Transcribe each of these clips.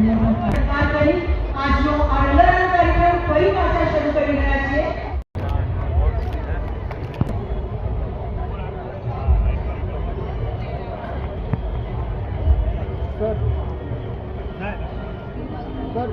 આજનો આ રંગારંગ કાર્યક્રમ ફરી પાછા શરૂ કરી રહ્યા છીએ સર સર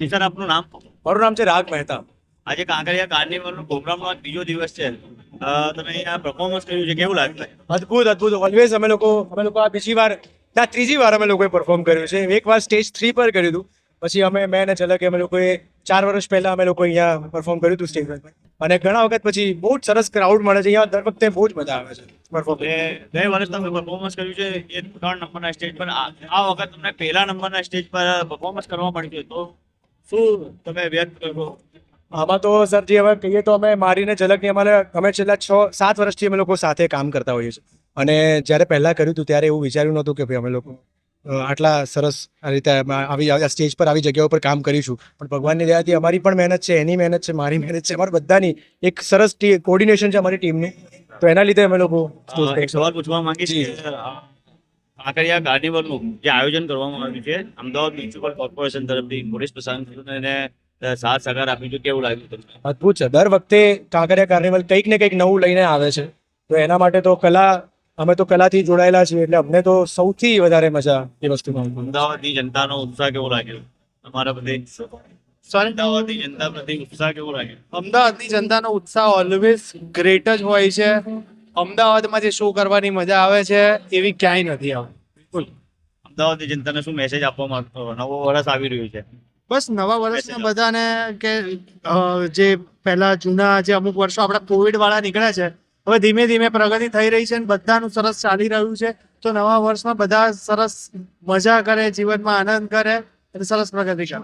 જી સર આપનું નામ? મારું નામ છે રાગ મહેતા આજે કાંકરિયા કાર્નિવલનો પ્રોગ્રામનો આજ બીજો દિવસ છે. તમે અહીંયા પરફોર્મન્સ કર્યું છે કેવું લાગ્યું? અદ્ભુત અદ્ભુત. ઓલવેઝ અમે લોકો અમે લોકો આ બીજી વાર ના ત્રીજી વાર અમે લોકોએ પરફોર્મ કર્યું છે. એક વાર સ્ટેજ થ્રી પર કર્યું હતું. પછી અમે મેં અને ઝલકે અમે લોકોએ ચાર વર્ષ પહેલા અમે લોકો અહીંયા પરફોર્મ કર્યું હતું સ્ટેજ પર. અને ઘણા વખત પછી બહુ જ સરસ ક્રાઉડ મળે છે. અહીંયા દર વખતે બહુ જ મજા આવે છે પરફોર્મ એ ગઈ વર્ષ તમે પરફોર્મન્સ કર્યું છે એ ત્રણ નંબરના સ્ટેજ પર. આ વખત તમને પહેલા નંબરના સ્ટેજ પર પરફોર્મન્સ કરવા મળ્યું તો શું તમે વ્યક્ત કરો? આમાં તો સરજી હવે કહીએ તો અમે મારીને ઝલકની અમારે અમે છેલ્લા છ સાત વર્ષથી અમે લોકો સાથે કામ કરતા હોઈએ છીએ. અને જ્યારે પહેલાં કર્યું હતું ત્યારે એવું વિચાર્યું નહોતું કે ભાઈ અમે લોકો આટલા સરસ રીતે આવી સ્ટેજ પર આવી જગ્યા ઉપર કામ કરીશું. પણ ભગવાનની દયાથી અમારી પણ મહેનત છે એની મહેનત છે મારી મહેનત છે અમારી બધાની એક સરસ કોર્ડિનેશન છે અમારી ટીમનું. તો એના લીધે અમે લોકો એક સવાલ પૂછવા માંગીએ અ, કાંકરિયા કાર્નિવલનું જે આયોજન કરવામાં આવ્યું છે અમદાવાદ મ્યુનિસિપલ કોર્પોરેશન તરફથી પોલીસ પ્રશાસન સાથ સહકાર આપ્યું છે. કેવું લાગ્યું તમને? અદભુત છે. દર વખતે કાંકરિયા કાર્નિવલ કંઈક ને કંઈક નવું લઈને આવે છે. તો એના માટે તો કલા અમે તો કલાથી જોડાયેલા છીએ એટલે અમને તો સૌથી વધારે મજા એ વસ્તુમાં. અમદાવાદની જનતાનો ઉત્સાહ કેવો લાગ્યો? તમારા પ્રત્યે અમદાવાદની જનતા પ્રત્યે ઉત્સાહ કેવો લાગ્યો? અમદાવાદની જનતાનો ઉત્સાહ ઓલવેઝ ગ્રેટ જ હોય છે. અમદાવાદમાં જે શો કરવાની મજા આવે છે એવી ક્યાંય નથી આવતી અમદાવાદની જનતાને શું મેસેજ આપવા માંગતો નવો વર્ષ આવી રહ્યું છે? બસ નવા વર્ષમાં બધાને કે જે પહેલા જૂના જે અમુક વર્ષો આપણા કોવિડ વાળા નીકળ્યા છે હવે ધીમે ધીમે પ્રગતિ થઈ રહી છે અને બધાનું સરસ ચાલી રહ્યું છે. તો નવા વર્ષમાં બધા સરસ મજા કરે જીવનમાં આનંદ કરે અને સરસ પ્રગતિ કરે.